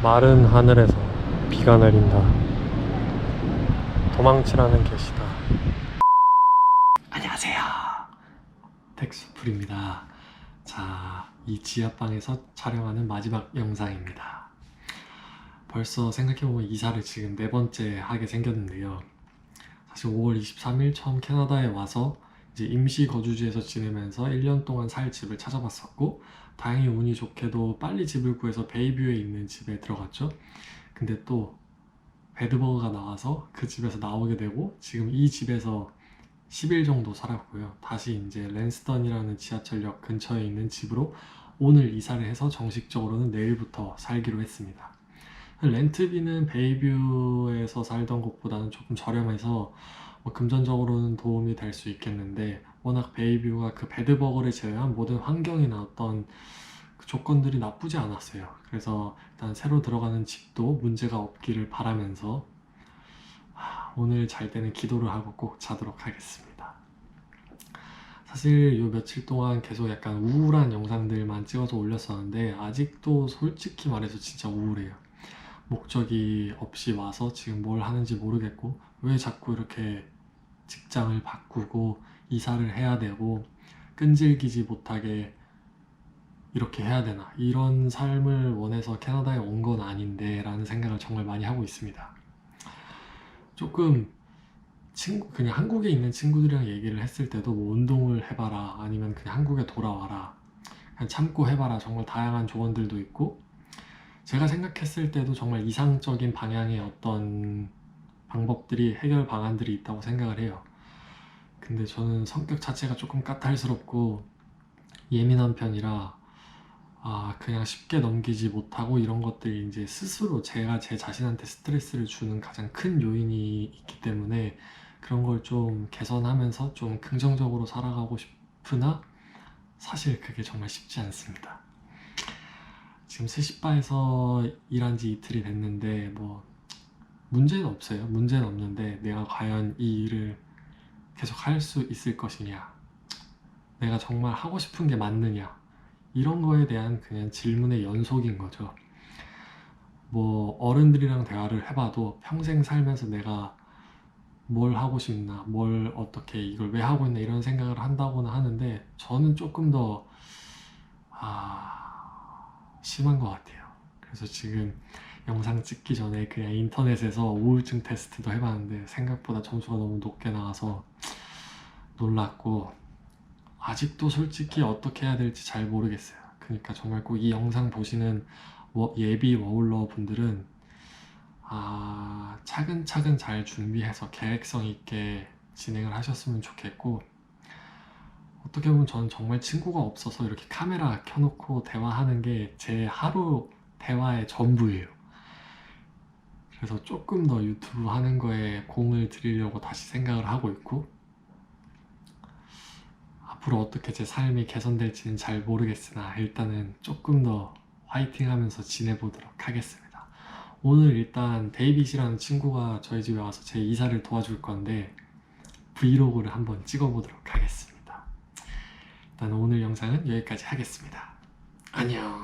마른 하늘에서 비가 내린다. 도망치라는 계시다. 안녕하세요. 텍스풀입니다. 자, 이 지하방에서 촬영하는 마지막 영상입니다. 벌써 생각해보면 이사를 지금 네 번째 하게 생겼는데요. 사실 5월 23일 처음 캐나다에 와서 이제 임시 거주지에서 지내면서 1년 동안 살 집을 찾아봤었고 다행히 운이 좋게도 빨리 집을 구해서 베이뷰에 있는 집에 들어갔죠. 근데 또 배드버거가 나와서 그 집에서 나오게 되고 지금 이 집에서 10일 정도 살았고요. 다시 이제 랜스턴이라는 지하철역 근처에 있는 집으로 오늘 이사를 해서 정식적으로는 내일부터 살기로 했습니다. 렌트비는 베이뷰에서 살던 곳보다는 조금 저렴해서 뭐 금전적으로는 도움이 될 수 있겠는데 워낙 베이뷰가 그 배드버거를 제외한 모든 환경이나 어떤 그 조건들이 나쁘지 않았어요. 그래서 일단 새로 들어가는 집도 문제가 없기를 바라면서 아, 오늘 잘 때는 기도를 하고 꼭 자도록 하겠습니다. 사실 요 며칠 동안 계속 약간 우울한 영상들만 찍어서 올렸었는데 아직도 솔직히 말해서 진짜 우울해요. 목적이 없이 와서 지금 뭘 하는지 모르겠고 왜 자꾸 이렇게 직장을 바꾸고 이사를 해야 되고 끈질기지 못하게 이렇게 해야 되나? 이런 삶을 원해서 캐나다에 온 건 아닌데 라는 생각을 정말 많이 하고 있습니다. 조금 친구 그냥 한국에 있는 친구들이랑 얘기를 했을 때도 뭐 운동을 해봐라 아니면 그냥 한국에 돌아와라. 그냥 참고 해봐라. 정말 다양한 조언들도 있고 제가 생각했을 때도 정말 이상적인 방향의 어떤 방법들이 해결 방안들이 있다고 생각을 해요. 근데 저는 성격 자체가 조금 까탈스럽고 예민한 편이라 아 그냥 쉽게 넘기지 못하고 이런 것들이 이제 스스로 제가 제 자신한테 스트레스를 주는 가장 큰 요인이 있기 때문에 그런 걸 좀 개선하면서 좀 긍정적으로 살아가고 싶으나 사실 그게 정말 쉽지 않습니다. 지금 스시바에서 일한 지 이틀이 됐는데 뭐 문제는 없어요. 문제는 없는데 내가 과연 이 일을 계속 할 수 있을 것이냐 내가 정말 하고 싶은 게 맞느냐 이런 거에 대한 그냥 질문의 연속인 거죠. 뭐 어른들이랑 대화를 해봐도 평생 살면서 내가 뭘 하고 싶나, 뭘 어떻게 이걸 왜 하고 있나 이런 생각을 한다고는 하는데 저는 조금 더 아, 심한 것 같아요. 그래서 지금 영상 찍기 전에 그냥 인터넷에서 우울증 테스트도 해봤는데 생각보다 점수가 너무 높게 나와서 놀랐고 아직도 솔직히 어떻게 해야 될지 잘 모르겠어요. 그러니까 정말 꼭 이 영상 보시는 워- 예비 워홀러 분들은 아, 차근차근 잘 준비해서 계획성 있게 진행을 하셨으면 좋겠고 어떻게 보면 저는 정말 친구가 없어서 이렇게 카메라 켜놓고 대화하는 게 제 하루 대화의 전부예요. 그래서 조금 더 유튜브 하는 거에 공을 들이려고 다시 생각을 하고 있고 앞으로 어떻게 제 삶이 개선될지는 잘 모르겠으나 일단은 조금 더 화이팅 하면서 지내보도록 하겠습니다. 오늘 일단 데이빗이라는 친구가 저희 집에 와서 제 이사를 도와줄 건데 브이로그를 한번 찍어보도록 하겠습니다. 일단 오늘 영상은 여기까지 하겠습니다. 안녕.